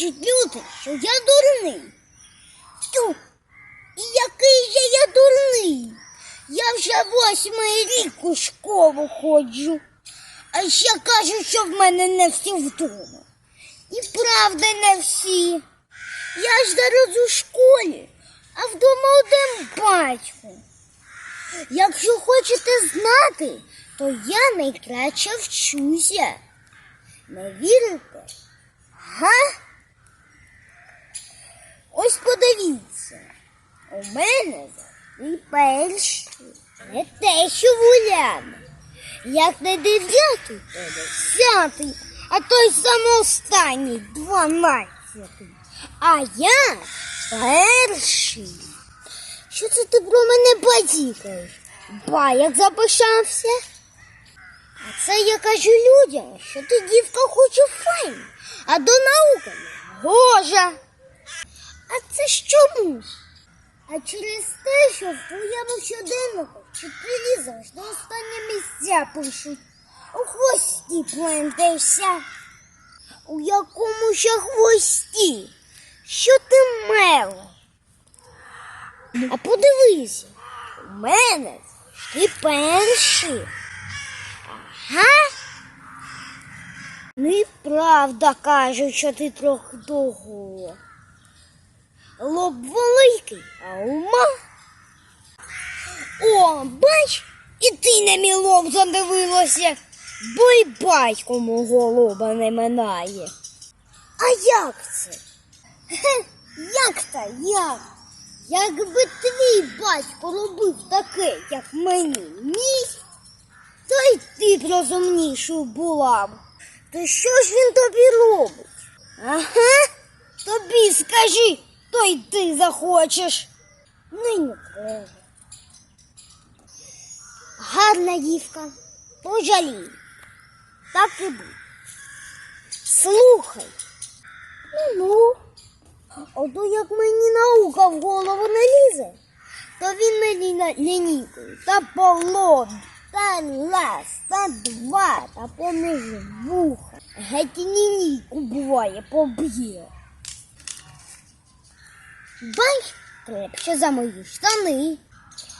чути, що я дурний. Тю, який же я дурний? Я вже восьмий рік у школу ходжу, а ще кажуть, що в мене не всі вдома. І правда не всі. Я ж зараз у школі, а вдома один батько. Якщо хочете знати, то я найкраще вчуся. Не вірите? Га? Ось подивіться. У мене і перший. Не те, що в Уляни. Як не дев'ятий, то десятий, а той самоостанній дванадцятий. А я перший. Що це ти про мене базікаєш? Ба, як запишався? А це я кажу людям, що ти дівка хоче файн, а до науки гожа. А це ж чому? А через те, що в твоєму щоденнику вчителі завжди останні місця пишуть. У хвості плентаєшся. У якому ще хвості? Що ти мело? А подивися, у мене ти перший. Ага. Неправда кажуть, що ти трохи того. Лоб великий, а ума. О, бач, і ти на мій задивилася, бо й батько мого лоба не минає. А як це? Хе, як то як? Якби твій батько робив таке, як мені, мій, то й ти б розумнішою була б. То що ж він тобі робить? Ага, тобі скажи, то й ти захочеш. Ну й не треба. Гарна дівка, пожалій. Так і будь. Слухай. Ну ну. Ото як мені наука в голову не лізе, то він мені на лінійкою та по лобі, та раз, та два, та поміж вуха. Геть лінійку буває, поб'є. Бач, крепше за мої штани.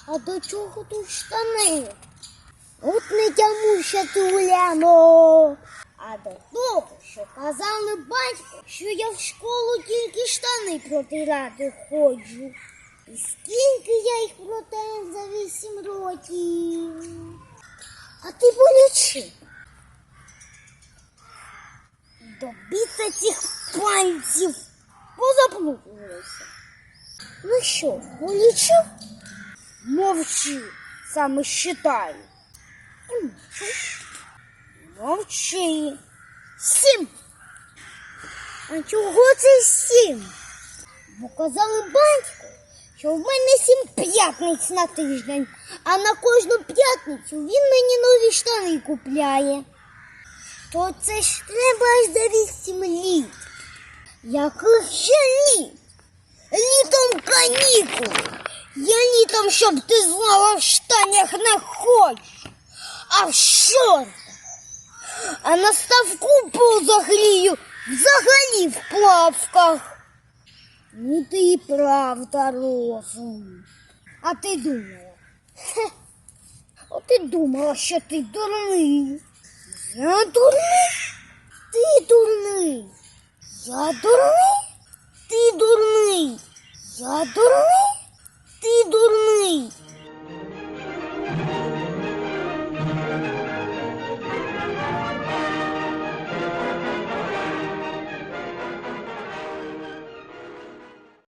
А до чого тут штани? От не тямуся ти, Уляно. А до того, що казали батько, що я в школу тільки штани протирати ходжу. І скільки я їх протер за вісім років. А ти полічи. До біта цих пальців позаплуталися. Ну що, полічив? Мовчи, саме считаю. І. Мовчи. Сім. А чого це сім? Бо казали батько, що в мене сім п'ятниць на тиждень, а на кожну п'ятницю він мені нові штани купляє. То це ж треба аж за вісім літ. Яких ще літ? Канікули. Я літом, щоб ти знала, в штанях не хочу, а в шортах. А на ставку позагрію взагалі в плавках. Ну ти і правда розум. А ти думала? Хе. От ти думала, що ти дурний. Я дурний? Ти дурний. Я дурний? Ти дурний. Я дурний? Ти дурний.